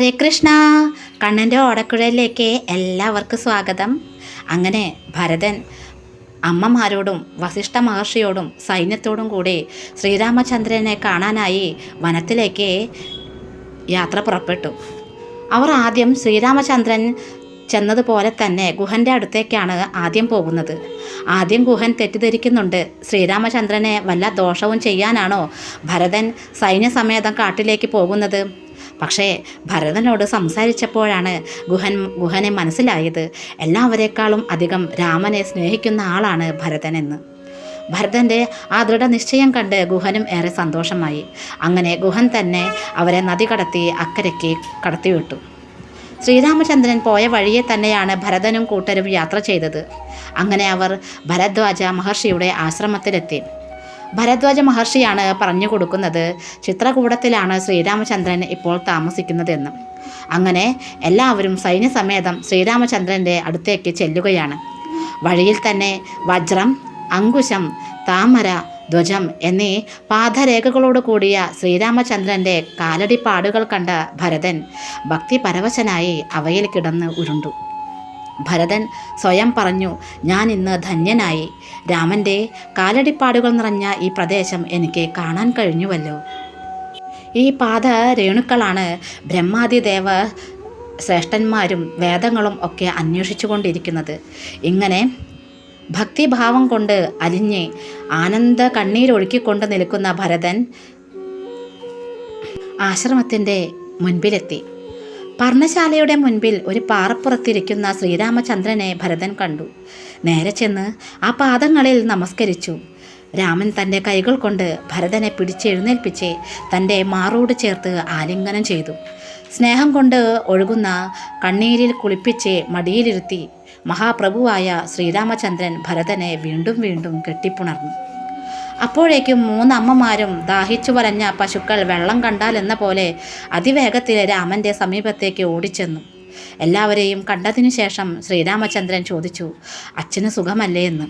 ഹരേ കൃഷ്ണ. കണ്ണന്റെ ഓടക്കുഴലിലേക്ക് എല്ലാവർക്കും സ്വാഗതം. അങ്ങനെ ഭരതൻ അമ്മമാരോടും വസിഷ്ഠ മഹർഷിയോടും സൈന്യത്തോടും കൂടി ശ്രീരാമചന്ദ്രനെ കാണാനായി വനത്തിലേക്ക് യാത്ര പുറപ്പെട്ടു. അവർ ആദ്യം ശ്രീരാമചന്ദ്രൻ ചെന്നതുപോലെ തന്നെ ഗുഹന്റെ അടുത്തേക്കാണ് ആദ്യം പോകുന്നത്. ആദ്യം ഗുഹൻ തെറ്റിദ്ധരിക്കുന്നുണ്ട്. ശ്രീരാമചന്ദ്രനെ വല്ല ദോഷവും ചെയ്യാനാണോ ഭരതൻ സൈന്യസമേതം കാട്ടിലേക്ക് പോകുന്നത്? പക്ഷേ ഭരതനോട് സംസാരിച്ചപ്പോഴാണ് ഗുഹൻ ഗുഹനെ മനസ്സിലായത്. എല്ലാവരെക്കാളും അധികം രാമനെ സ്നേഹിക്കുന്ന ആളാണ് ഭരതനെന്ന്. ഭരതന്റെ ആ ദൃഢനിശ്ചയം കണ്ട് ഗുഹനും ഏറെ സന്തോഷമായി. അങ്ങനെ ഗുഹൻ തന്നെ അവരെ നദി കടത്തി അക്കരയ്ക്ക് കടത്തിവിട്ടു. ശ്രീരാമചന്ദ്രൻ പോയ വഴിയെ തന്നെയാണ് ഭരതനും കൂട്ടരും യാത്ര ചെയ്തത്. അങ്ങനെ അവർ ഭരദ്വാജ മഹർഷിയുടെ ആശ്രമത്തിലെത്തി. ഭരദ്വാജ മഹർഷിയാണ് പറഞ്ഞു കൊടുക്കുന്നത് ചിത്രകൂടത്തിലാണ് ശ്രീരാമചന്ദ്രൻ ഇപ്പോൾ താമസിക്കുന്നതെന്ന്. അങ്ങനെ എല്ലാവരും സൈന്യസമേതം ശ്രീരാമചന്ദ്രന്റെ അടുത്തേക്ക് ചെല്ലുകയാണ്. വഴിയിൽ തന്നെ വജ്രം അങ്കുശം താമര ധ്വജം എന്നീ പാദരേഖകളോട് കൂടിയ ശ്രീരാമചന്ദ്രന്റെ കാലടിപ്പാടുകൾ കണ്ട ഭരതൻ ഭക്തിപരവശനായി അവയിൽ കിടന്ന് ഉരുണ്ടു. ഭരതൻ സ്വയം പറഞ്ഞു ഞാൻ ഇന്ന് ധന്യനായി. രാമന്റെ കാലടിപ്പാടുകൾ നിറഞ്ഞ ഈ പ്രദേശം എനിക്ക് കാണാൻ കഴിഞ്ഞുവല്ലോ. ഈ പാത രേണുക്കളാണ് ബ്രഹ്മാതിദേവ ശ്രേഷ്ഠന്മാരും വേദങ്ങളും ഒക്കെ അന്വേഷിച്ചു കൊണ്ടിരിക്കുന്നത് ഇങ്ങനെ ഭക്തിഭാവം കൊണ്ട് അലിഞ്ഞ് ആനന്ദ കണ്ണീരൊഴുക്കിക്കൊണ്ട് നിൽക്കുന്ന ഭരതൻ ആശ്രമത്തിന്റെ മുൻപിലെത്തി. പർണശാലയുടെ മുൻപിൽ ഒരു പാറപ്പുറത്തിരിക്കുന്ന ശ്രീരാമചന്ദ്രനെ ഭരതൻ കണ്ടു. നേരെ ചെന്ന് ആ പാദങ്ങളിൽ നമസ്കരിച്ചു. രാമൻ തന്റെ കൈകൾ കൊണ്ട് ഭരതനെ പിടിച്ചെഴുന്നേൽപ്പിച്ച് തന്റെ മാറോട് ചേർത്ത് ആലിംഗനം ചെയ്തു. സ്നേഹം കൊണ്ട് ഒഴുകുന്ന കണ്ണീരിൽ കുളിപ്പിച്ച് മടിയിലിരുത്തി മഹാപ്രഭുവായ ശ്രീരാമചന്ദ്രൻ ഭരതനെ വീണ്ടും വീണ്ടും കെട്ടിപ്പുണർന്നു. അപ്പോഴേക്കും മൂന്നമ്മമാരും ദാഹിച്ചു വലഞ്ഞ പശുക്കൾ വെള്ളം കണ്ടാൽ എന്ന പോലെ അതിവേഗത്തിൽ രാമന്റെ സമീപത്തേക്ക് ഓടിച്ചെന്നു. എല്ലാവരെയും കണ്ടതിനു ശേഷം ശ്രീരാമചന്ദ്രൻ ചോദിച്ചു അച്ഛന് സുഖമല്ലേ എന്ന്?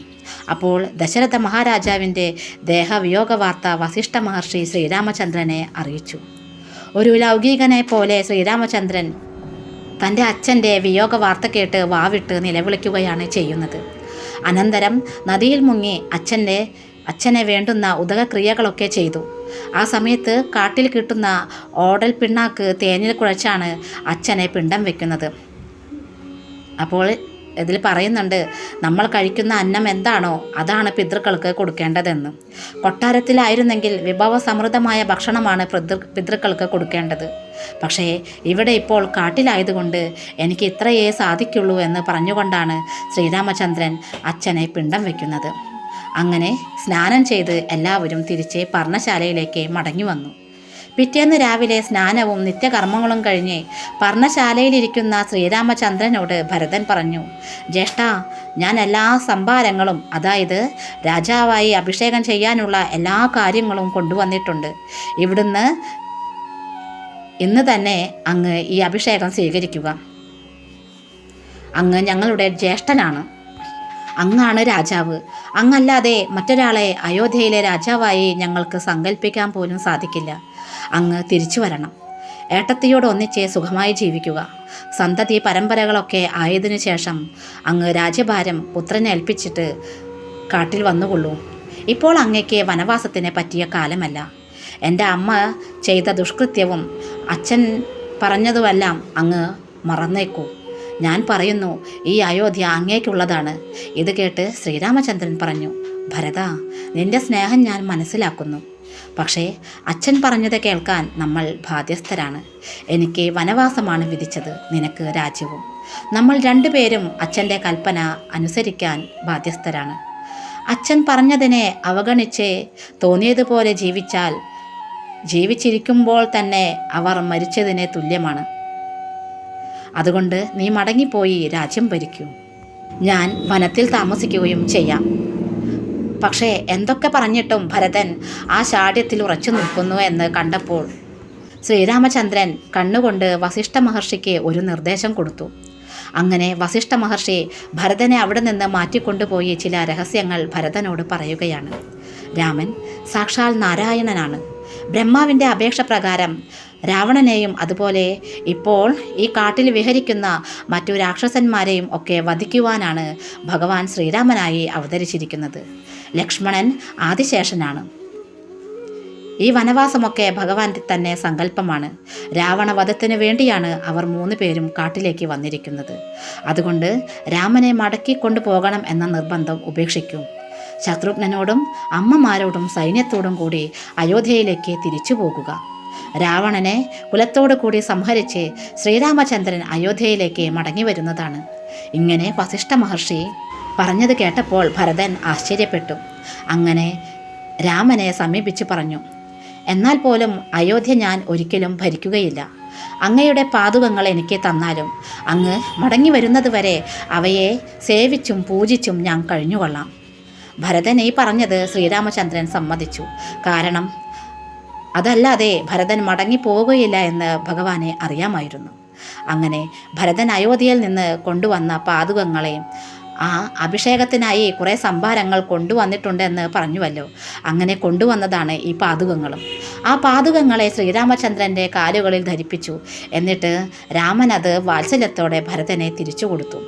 അപ്പോൾ ദശരഥ മഹാരാജാവിന്റെ ദേഹവിയോഗ വാർത്ത വസിഷ്ഠ മഹർഷി ശ്രീരാമചന്ദ്രനെ അറിയിച്ചു. ഒരു ലൗകികനെ പോലെ ശ്രീരാമചന്ദ്രൻ തന്റെ അച്ഛന്റെ വിയോഗ വാർത്ത കേട്ട് വാവിട്ട് നിലവിളിക്കുകയാണ് ചെയ്യുന്നത്. അനന്തരം നദിയിൽ മുങ്ങി അച്ഛന്റെ അച്ഛനെ വേണ്ടുന്ന ഉദകക്രിയകളൊക്കെ ചെയ്തു. ആ സമയത്ത് കാട്ടിൽ കിട്ടുന്ന ഓടൽ പിണ്ണാക്ക് തേനിൽ കുഴച്ചാണ് അച്ഛനെ പിണ്ടം വെക്കുന്നത്. അപ്പോൾ ഇതിൽ പറയുന്നുണ്ട് നമ്മൾ കഴിക്കുന്ന അന്നം എന്താണോ അതാണ് പിതൃക്കൾക്ക് കൊടുക്കേണ്ടതെന്ന്. കൊട്ടാരത്തിലായിരുന്നെങ്കിൽ വിഭവസമൃദ്ധമായ ഭക്ഷണമാണ് പിതൃ പിതൃക്കൾക്ക് കൊടുക്കേണ്ടത്. പക്ഷേ ഇവിടെ ഇപ്പോൾ കാട്ടിലായതുകൊണ്ട് എനിക്ക് ഇത്രയേ സാധിക്കുള്ളൂ എന്ന് പറഞ്ഞുകൊണ്ടാണ് ശ്രീരാമചന്ദ്രൻ അച്ഛനെ പിണ്ടം വയ്ക്കുന്നത് അങ്ങനെ സ്നാനം ചെയ്ത് എല്ലാവരും തിരിച്ച് പർണശാലയിലേക്ക് മടങ്ങി വന്നു. പിറ്റേന്ന് രാവിലെ സ്നാനവും നിത്യകർമ്മങ്ങളും കഴിഞ്ഞ് പർണശാലയിലിരിക്കുന്ന ശ്രീരാമചന്ദ്രനോട് ഭരതൻ പറഞ്ഞു ജ്യേഷ്ഠ ഞാൻ എല്ലാ സംഭാരങ്ങളും അതായത് രാജാവായി അഭിഷേകം ചെയ്യാനുള്ള എല്ലാ കാര്യങ്ങളും കൊണ്ടുവന്നിട്ടുണ്ട്. ഇവിടുന്ന് ഇന്ന് തന്നെ അങ്ങ് ഈ അഭിഷേകം സ്വീകരിക്കുക. അങ്ങ് ഞങ്ങളുടെ ജ്യേഷ്ഠനാണ്. അങ്ങാണ് രാജാവ്. അങ്ങല്ലാതെ മറ്റൊരാളെ അയോധ്യയിലെ രാജാവായി ഞങ്ങൾക്ക് സങ്കല്പിക്കാൻ പോലും സാധിക്കില്ല. അങ്ങ് തിരിച്ചു വരണം. ഏട്ടത്തിയോട് ഒന്നിച്ച് സുഖമായി ജീവിക്കുക. സന്തതി പരമ്പരകളൊക്കെ ആയതിനു ശേഷം അങ്ങ് രാജ്യഭാരം പുത്രനെ ഏൽപ്പിച്ചിട്ട് കാട്ടിൽ വന്നുകൊള്ളൂ. ഇപ്പോൾ അങ്ങയ്ക്ക് വനവാസത്തിന് പറ്റിയ കാലമല്ല. എന്റെ അമ്മ ചെയ്ത ദുഷ്കൃത്യവും അച്ഛൻ പറഞ്ഞതുമെല്ലാം അങ്ങ് മറന്നേക്കൂ. ഞാൻ പറയുന്നു ഈ അയോധ്യ അങ്ങേക്കുള്ളതാണ്. ഇത് കേട്ട് ശ്രീരാമചന്ദ്രൻ പറഞ്ഞു ഭരത നിന്റെ സ്നേഹം ഞാൻ മനസ്സിലാക്കുന്നു. പക്ഷേ അച്ഛൻ പറഞ്ഞത് കേൾക്കാൻ നമ്മൾ ബാധ്യസ്ഥരാണ്. എനിക്ക് വനവാസമാണ് വിധിച്ചത് നിനക്ക് രാജ്യവും. നമ്മൾ രണ്ടുപേരും അച്ഛന്റെ കൽപ്പന അനുസരിക്കാൻ ബാധ്യസ്ഥരാണ്. അച്ഛൻ പറഞ്ഞതിനെ അവഗണിച്ച് തോന്നിയതുപോലെ ജീവിച്ചാൽ ജീവിച്ചിരിക്കുമ്പോൾ തന്നെ അവർ മരിച്ചതിന് തുല്യമാണ്. അതുകൊണ്ട് നീ മടങ്ങിപ്പോയി രാജ്യം ഭരിക്കൂ. ഞാൻ വനത്തിൽ താമസിക്കുകയും ചെയ്യാം. പക്ഷേ എന്തൊക്കെ പറഞ്ഞിട്ടും ഭരതൻ ആ ശാഠ്യത്തിൽ ഉറച്ചു നിൽക്കുന്നു എന്ന് കണ്ടപ്പോൾ ശ്രീരാമചന്ദ്രൻ കണ്ണുകൊണ്ട് വസിഷ്ഠ മഹർഷിക്ക് ഒരു നിർദ്ദേശം കൊടുത്തു. അങ്ങനെ വസിഷ്ഠ മഹർഷി ഭരതനെ അവിടെ നിന്ന് മാറ്റിക്കൊണ്ടുപോയി ചില രഹസ്യങ്ങൾ ഭരതനോട് പറയുകയാണ്. രാമൻ സാക്ഷാൽ നാരായണനാണ്. ബ്രഹ്മാവിന്റെ അപേക്ഷ പ്രകാരം രാവണനെയും അതുപോലെ ഇപ്പോൾ ഈ കാട്ടിൽ വിഹരിക്കുന്ന മറ്റു രാക്ഷസന്മാരെയും ഒക്കെ വധിക്കുവാനാണ് ഭഗവാൻ ശ്രീരാമനായി അവതരിച്ചിരിക്കുന്നത്. ലക്ഷ്മണൻ ആദിശേഷനാണ്. ഈ വനവാസമൊക്കെ ഭഗവാന്റെ തന്നെ സങ്കല്പമാണ്. രാവണവധത്തിന് വേണ്ടിയാണ് അവർ മൂന്ന് പേരും കാട്ടിലേക്ക് വന്നിരിക്കുന്നത്. അതുകൊണ്ട് രാമനെ മടക്കി കൊണ്ടുപോകണം എന്ന നിർബന്ധം ഉപേക്ഷിക്കും. ശത്രുഘ്നനോടും അമ്മമാരോടും സൈന്യത്തോടും കൂടി അയോധ്യയിലേക്ക് തിരിച്ചു പോകുക. രാവണനെ കുലത്തോടു കൂടി സംഹരിച്ച് ശ്രീരാമചന്ദ്രൻ അയോധ്യയിലേക്ക് മടങ്ങി വരുന്നതാണ്. ഇങ്ങനെ വസിഷ്ഠ മഹർഷി പറഞ്ഞത് കേട്ടപ്പോൾ ഭരതൻ ആശ്ചര്യപ്പെട്ടു. അങ്ങനെ രാമനെ സമീപിച്ച് പറഞ്ഞു. എന്നാൽ പോലും അയോധ്യ ഞാൻ ഒരിക്കലും ഭരിക്കുകയില്ല. അങ്ങയുടെ പാതുകങ്ങൾ എനിക്ക് തന്നാലും അങ്ങ് മടങ്ങി വരുന്നതുവരെ അവയെ സേവിച്ചും പൂജിച്ചും ഞാൻ കഴിഞ്ഞുകൊള്ളാം. ഭരതൻ ഈ പറഞ്ഞത് ശ്രീരാമചന്ദ്രൻ സമ്മതിച്ചു. കാരണം അതല്ലാതെ ഭരതൻ മടങ്ങി പോവുകയില്ല എന്ന് ഭഗവാനെ അറിയാമായിരുന്നു. അങ്ങനെ ഭരതൻ അയോധ്യയിൽ നിന്ന് കൊണ്ടുവന്ന പാതുകങ്ങളെ ആ അഭിഷേകത്തിനായി കുറേ സംഭാരങ്ങൾ കൊണ്ടുവന്നിട്ടുണ്ടെന്ന് പറഞ്ഞുവല്ലോ. അങ്ങനെ കൊണ്ടുവന്നതാണ് ഈ പാതുകങ്ങളും. ആ പാതുകങ്ങളെ ശ്രീരാമചന്ദ്രന്റെ കാലുകളിൽ ധരിപ്പിച്ചു. എന്നിട്ട് രാമൻ അത് വാത്സല്യത്തോടെ ഭരതനെ തിരിച്ചു കൊടുത്തു.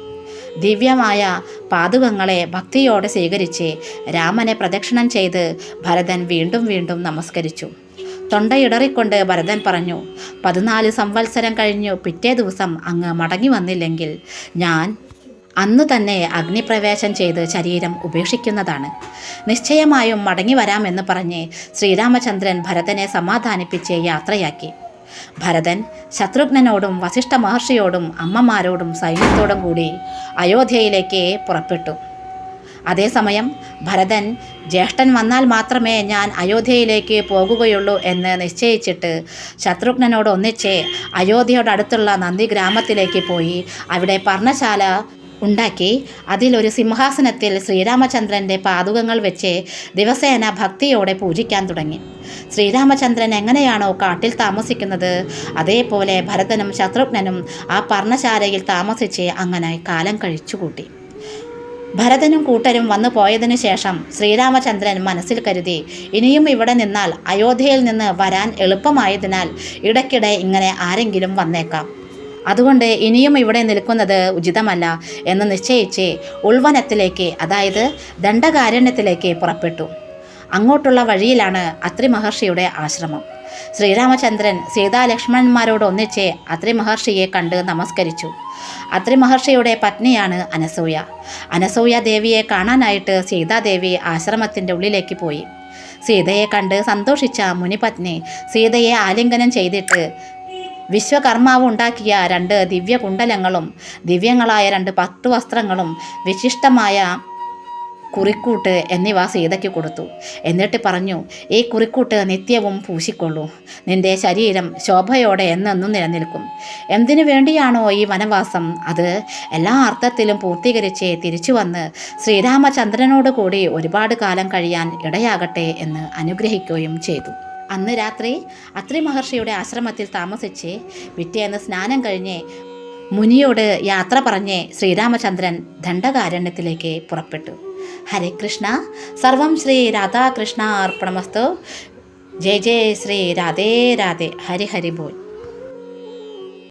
ദിവ്യമായ പാതുകങ്ങളെ ഭക്തിയോടെ സ്വീകരിച്ച് രാമനെ പ്രദക്ഷിണം ചെയ്ത് ഭരതൻ വീണ്ടും വീണ്ടും നമസ്കരിച്ചു. തൊണ്ടയിടറിക്കൊണ്ട് ഭരതൻ പറഞ്ഞു പതിനാല് സംവത്സരം കഴിഞ്ഞു. പിറ്റേ ദിവസം അങ്ങ് മടങ്ങി വന്നില്ലെങ്കിൽ ഞാൻ അന്ന് തന്നെ അഗ്നിപ്രവേശം ചെയ്ത് ശരീരം ഉപേക്ഷിക്കുന്നതാണ്. നിശ്ചയമായും മടങ്ങി വരാമെന്ന് പറഞ്ഞ് ശ്രീരാമചന്ദ്രൻ ഭരതനെ സമാധാനിപ്പിച്ച് യാത്രയാക്കി. ഭരതൻ ശത്രുഘ്നനോടും വസിഷ്ഠ മഹർഷിയോടും അമ്മമാരോടും സൈന്യത്തോടും കൂടി അയോധ്യയിലേക്ക് പുറപ്പെട്ടു. അതേസമയം ഭരതൻ ജ്യേഷ്ഠൻ വന്നാൽ മാത്രമേ ഞാൻ അയോധ്യയിലേക്ക് പോകുകയുള്ളൂ എന്ന് നിശ്ചയിച്ചിട്ട് ശത്രുഘ്നനോട് ഒന്നിച്ച് അയോധ്യയുടെ അടുത്തുള്ള നന്ദി ഗ്രാമത്തിലേക്ക് പോയി അവിടെ പർണശാല ഉണ്ടാക്കി. അതിലൊരു സിംഹാസനത്തിൽ ശ്രീരാമചന്ദ്രന്റെ പാതുകങ്ങൾ വെച്ച് ദിവസേന ഭക്തിയോടെ പൂജിക്കാൻ തുടങ്ങി. ശ്രീരാമചന്ദ്രൻ എങ്ങനെയാണോ കാട്ടിൽ താമസിക്കുന്നത് അതേപോലെ ഭരതനും ശത്രുഘ്നനും ആ പർണശാലയിൽ താമസിച്ച് അങ്ങനെ കാലം കഴിച്ചുകൂട്ടി. ഭരതനും കൂട്ടരും വന്നു പോയതിനു ശേഷം ശ്രീരാമചന്ദ്രൻ മനസ്സിൽ കരുതി ഇനിയും ഇവിടെ നിന്നാൽ അയോധ്യയിൽ നിന്ന് വരാൻ എളുപ്പമായതിനാൽ ഇടയ്ക്കിടെ ഇങ്ങനെ ആരെങ്കിലും വന്നേക്കാം. അതുകൊണ്ട് ഇനിയും ഇവിടെ നിൽക്കുന്നത് ഉചിതമല്ല എന്ന് നിശ്ചയിച്ച് ഉൾവനത്തിലേക്ക് അതായത് ദണ്ഡകാരണ്യത്തിലേക്ക് പുറപ്പെട്ടു. അങ്ങോട്ടുള്ള വഴിയിലാണ് അത്രി മഹർഷിയുടെ ആശ്രമം. ശ്രീരാമചന്ദ്രൻ സീതാലക്ഷ്മണന്മാരോട് ഒന്നിച്ച് അത്രി മഹർഷിയെ കണ്ട് നമസ്കരിച്ചു. അത്രി മഹർഷിയുടെ പത്നിയാണ് അനസൂയ. അനസൂയ ദേവിയെ കാണാനായിട്ട് സീതാദേവി ആശ്രമത്തിന്റെ ഉള്ളിലേക്ക് പോയി. സീതയെ കണ്ട് സന്തോഷിച്ച മുനിപത്നി സീതയെ ആലിംഗനം ചെയ്തിട്ട് വിശ്വകർമാവ് ഉണ്ടാക്കിയ രണ്ട് ദിവ്യകുണ്ടലങ്ങളും ദിവ്യങ്ങളായ രണ്ട് പട്ടുവസ്ത്രങ്ങളും വിശിഷ്ടമായ കുറിക്കൂട്ട് എന്നിവ സീതയ്ക്ക് കൊടുത്തു. എന്നിട്ട് പറഞ്ഞു ഈ കുറിക്കൂട്ട് നിത്യവും പൂശിക്കൊള്ളൂ. നിന്റെ ശരീരം ശോഭയോടെ എന്നെന്നും നിലനിൽക്കും. എന്തിനു വേണ്ടിയാണോ ഈ വനവാസം? അത് എല്ലാ അർത്ഥത്തിലും പൂർത്തീകരിച്ച് തിരിച്ചു വന്ന് ശ്രീരാമചന്ദ്രനോട് കൂടി ഒരുപാട് കാലം കഴിയാൻ ഇടയാകട്ടെ എന്ന് അനുഗ്രഹിക്കുകയും ചെയ്തു. അന്ന് രാത്രി അത്രി മഹർഷിയുടെ ആശ്രമത്തിൽ താമസിച്ച് പിറ്റേന്ന് സ്നാനം കഴിഞ്ഞ് മുനിയോട് യാത്ര പറഞ്ഞ് ശ്രീരാമചന്ദ്രൻ ദണ്ഡകാരണ്യത്തിലേക്ക് പുറപ്പെട്ടു. ഹരേ കൃഷ്ണ. സർവം ശ്രീ രാധാകൃഷ്ണ അർപ്പണമസ്തു. ജയ ജയ ശ്രീ രാധേ രാധേ. ഹരി ഹരി